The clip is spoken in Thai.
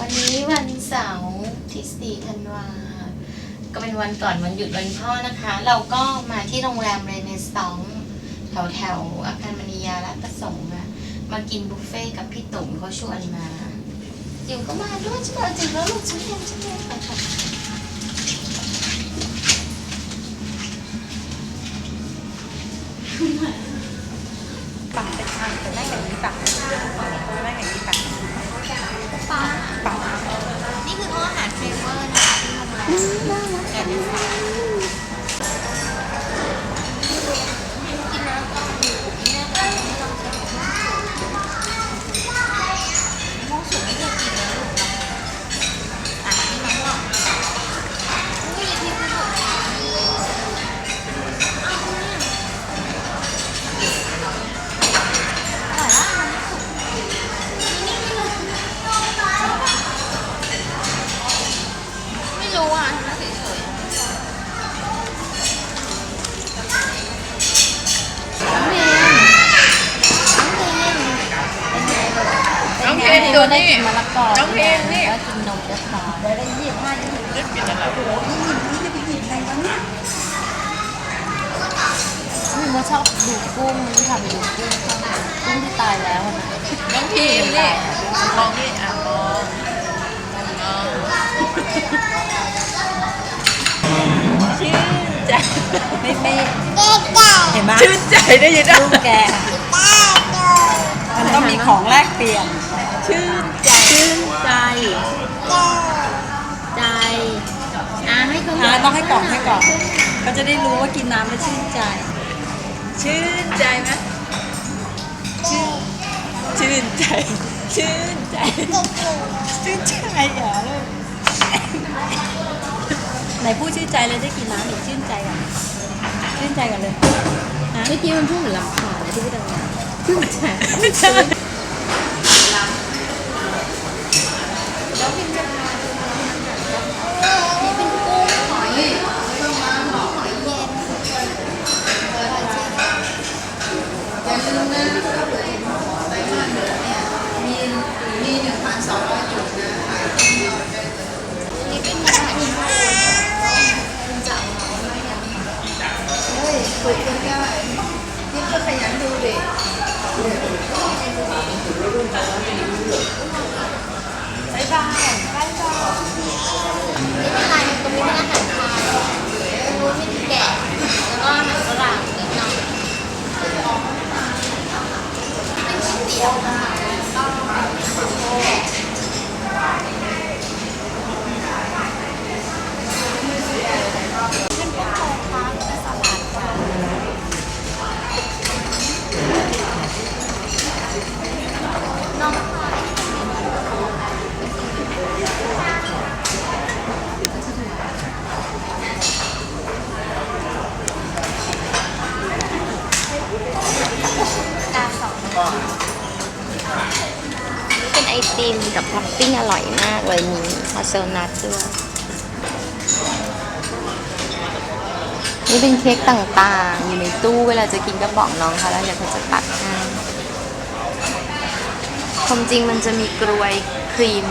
วันนี้วันเสาร์ที่4ธันวาก็เป็นวันก่อนวันหยุดวันพ่อนะคะ เราก็มาที่โรงแรมเรเนซองแถวแถวอาคารมณียาและประสงค์อะมากินบุฟเฟ่กับพี่ตุ๋มเขาชวนมาจิ๋วก็มาด้วยใช่ไหมจิ๋วแล้วลูกฉันเองฉันเองไปค่ะปักเป็นทางแต่ได้อย่างนี้ปักได้อย่างนี้ปัก ป๊านี่คือห้องอาหารเฟเวอร์นะคะที่โรงแรมเดี๋ยว นตัวนี้ได้กินมะละกอน้องเพนนี่แล้วกินนมจะทานได้ยี่สิบห้ายี่สิบได้กินอะไรวะเนี่ยมีมดชอบดูกุ้งนี่ค่ะไปดูกุ้งข้างในกุ้งที่ตายแล้วนะน้องพีมนี่มองนี่อะมองมองชื่นใจไม่ไม่เห็นไหมชื่นใจได้ยินอะลูกแก มันต้องมีของแลกเปลี่ยน ชื่นใจชื่นใจ ใจอะให้เขาอ่าต้องให้กล่องให้กล่องก็จะได้รู้ว่ากินน้ำแล้วชื่นใจ ชื่นใจไหมชื่นชื่นใจ ชื่นใจ ชื่นใจเหรอลูกไหนพูดชื่นใจเลยได้กินน้ำหรือชื่นใจกันชื่นใจกันเลยนะเมื่อกี้มันพูดเหมือนลำคาญนะที่พี่ดังงชื่นใจ บายบายบายบายนี่เป็นลายตรงนี้เป็นอาหารไทยรู้ที่แกะแล้วก็อาหารฝรั่งนิดหน่อยเป็นก๋วยเตี๋ยวนะคะก็แกะเป็นพวกโคค้าแล้วก็สลัดค่ะน้องพายตาสองนี่เป็น ไอติมกับท็อปปิ้งอร่อยมากเลยมีฮาเซลนัทด้วยนี่เป็นเค้กต่างๆ อยู่ในตู้เวลาจะกินก็บอกน้องเขาแล้วเดี๋ยวเขาจะตัดให้ความจริงมันจะมีกรวยครีม